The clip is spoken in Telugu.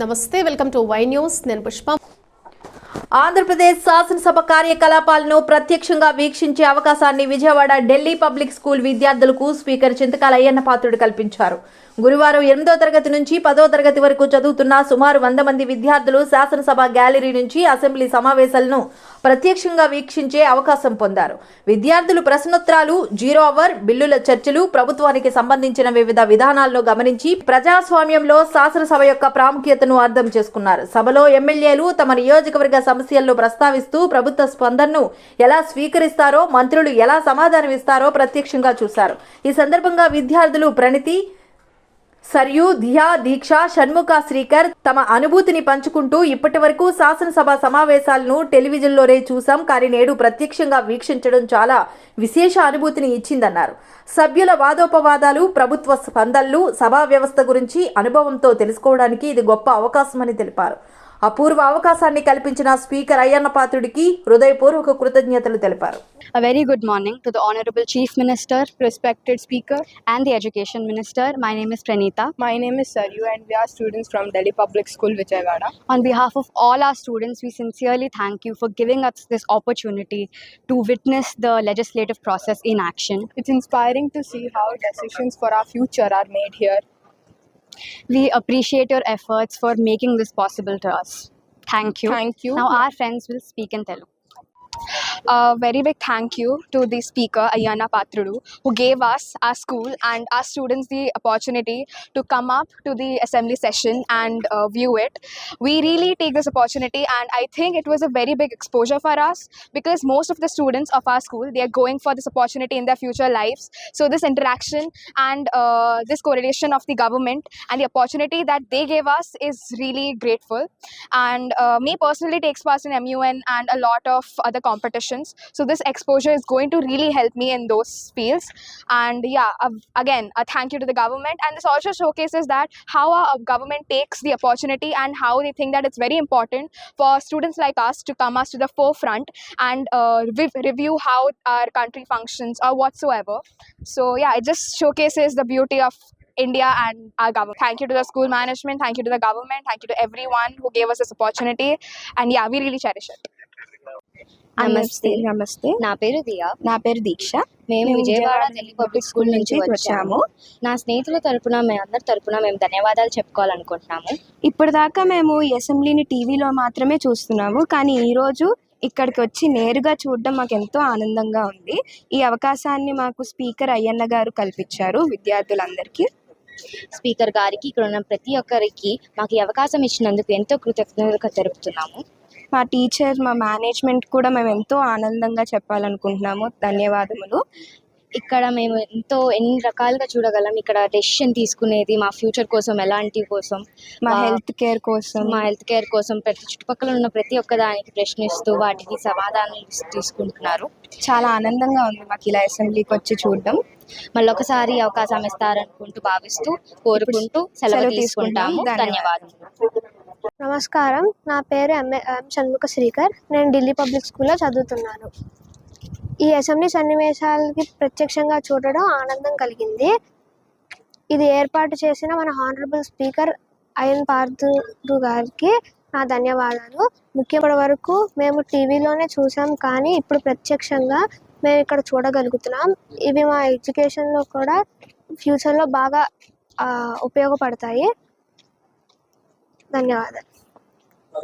నమస్తే వెల్కమ్ టు వై న్యూస్. నేను పుష్ప. ఆంధ్రప్రదేశ్ శాసనసభ కార్యకలాపాలను ప్రత్యక్షంగా వీక్షించే అవకాశాన్ని విజయవాడ ఢిల్లీ పబ్లిక్ స్కూల్ విద్యార్థులకు స్పీకర్ చింతకాల అయ్యన్న పాత్రుడు కల్పించారు. గురువారం ఎనిమిదో తరగతి నుంచి పదో తరగతి వరకు చదువుతున్న సుమారు వంద మంది విద్యార్థులు శాసనసభ గ్యాలరీ నుంచి అసెంబ్లీ సమావేశాలను ప్రత్యక్షంగా వీక్షించే అవకాశం పొందారు. విద్యార్థులు ప్రశ్నోత్తరాలు జీరో అవర్ బిల్లుల చర్చలు ప్రభుత్వానికి సంబంధించిన వివిధ విధానాలను గమనించి ప్రజాస్వామ్యంలో శాసనసభ యొక్క ప్రాముఖ్యతను అర్థం చేసుకున్నారు. సభలో ఎమ్మెల్యేలు తమ నియోజకవర్గ సమస్యలను ప్రస్తావిస్తూ ప్రభుత్వ స్పందనను ఎలా స్వీకరిస్తారో మంత్రులు ఎలా సమాధానం ఇస్తారో ప్రత్యక్షంగా చూశారు. ఈ సందర్భంగా విద్యార్థులు ప్రణితి సర్యు ధియా దీక్ష షణ్ముఖ శ్రీకర్ తమ అనుభూతిని పంచుకుంటూ ఇప్పటి వరకు శాసనసభ సమావేశాలను టెలివిజన్లోనే చూసాం కానీ నేడు ప్రత్యక్షంగా వీక్షించడం చాలా విశేష అనుభూతిని ఇచ్చిందన్నారు. సభ్యుల వాదోపవాదాలు ప్రభుత్వ స్పందనలు సభా వ్యవస్థ గురించి అనుభవంతో తెలుసుకోవడానికి ఇది గొప్ప అవకాశమని తెలిపారు. అపూర్వ అవకాశాన్ని కల్పించిన స్పీకర్ అయ్యన్న పాత్రుడికి హృదయపూర్వక కృతజ్ఞతలు తెలిపారు A very good morning to the Honorable Chief Minister, respected Speaker, and the Education Minister. My name is Pranita. My name is Saryu and we are students from Delhi Public School, Vijayawada. On behalf of all our students, we sincerely thank you for giving us this opportunity to witness the legislative process in action. It's inspiring to see how decisions for our future are made here. We appreciate your efforts for making this possible to us. Thank you. Thank you. Now, our friends will speak in Telugu. A very big thank you to the speaker Ayana Patrudu who gave us our school and our students the opportunity to come up to the assembly session and uh, view it. We really take this opportunity and i think it was a very big exposure for us because most of the students of our school they are going for this opportunity in their future lives. So this interaction and uh, this correlation of the government and the opportunity that they gave us is really grateful. And uh, me personally takes part in MUN and a lot of other competitions. So this exposure is going to really help me in those fields. And yeah, uh, again, a thank you to the government. And this also showcases that how our government takes the opportunity and how they think that it's very important for students like us to come us to the forefront and uh, rev- review how our country functions or whatsoever. So yeah, it just showcases the beauty of India and our government. Thank you to the school management, thank you to the government, thank you to everyone who gave us this opportunity. And yeah, we really cherish it. నమస్తే నమస్తే. నా పేరు దియా. నా పేరు దీక్ష. మేము మేము విజయవాడ ఢిల్లీ పబ్లిక్ స్కూల్ నుంచి వచ్చాము. నా స్నేహితుల తరపున మేమందరి తరపున మేము ధన్యవాదాలు చెప్పుకోవాలనుకుంటున్నాము. ఇప్పటిదాకా మేము ఈ అసెంబ్లీని టీవీలో మాత్రమే చూస్తున్నాము. కానీ ఈరోజు ఇక్కడికి వచ్చి నేరుగా చూడడం మాకు ఎంతో ఆనందంగా ఉంది. ఈ అవకాశాన్ని మాకు స్పీకర్ అయ్యన్న గారు కల్పించారు విద్యార్థులందరికీ. స్పీకర్ గారికి ఇక్కడ ఉన్న ప్రతి ఒక్కరికి మాకు ఈ అవకాశం ఇచ్చినందుకు ఎంతో కృతజ్ఞతలు తెలుపుతున్నాము. మా టీచర్ మా మేనేజ్మెంట్ కూడా మేము ఎంతో ఆనందంగా చెప్పాలనుకుంటున్నాము. ధన్యవాదములు. ఇక్కడ మేము ఎంతో ఎన్ని రకాలుగా చూడగలం. ఇక్కడ డెసిషన్ తీసుకునేది మా ఫ్యూచర్ కోసం ఎలాంటి కోసం మా హెల్త్ కేర్ కోసం. మా హెల్త్ కేర్ కోసం ప్రతి చుట్టుపక్కల ఉన్న ప్రతి ఒక్క దానికి ప్రశ్నిస్తూ వాటికి సమాధానాలు ఇస్- తీసుకుంటున్నారు. చాలా ఆనందంగా ఉంది మాకు ఇలా అసెంబ్లీకి వచ్చి చూడడం. మళ్ళీ ఒకసారి అవకాశం ఇస్తారనుకుంటూ భావిస్తూ కోరుకుంటూ సెలవు తీసుకుంటాము. తీసుకుంటాం. ధన్యవాదాలు నమస్కారం. నా పేరు ఎంఏ ఎం. షణ్ముఖ శ్రీకర్. నేను ఢిల్లీ పబ్లిక్ స్కూల్లో చదువుతున్నాను. ఈ అసెంబ్లీ సన్నివేశాలకి ప్రత్యక్షంగా చూడడం ఆనందం కలిగింది. ఇది ఏర్పాటు చేసిన మన హానరబుల్ స్పీకర్ అయన్ పార్థు గారికి నా ధన్యవాదాలు. ముఖ్యపటి వరకు మేము టీవీలోనే చూసాం కానీ ఇప్పుడు ప్రత్యక్షంగా మేము ఇక్కడ చూడగలుగుతున్నాం. ఇవి మా ఎడ్యుకేషన్లో కూడా ఫ్యూచర్లో బాగా ఉపయోగపడతాయి. ధన్యవాదాలు.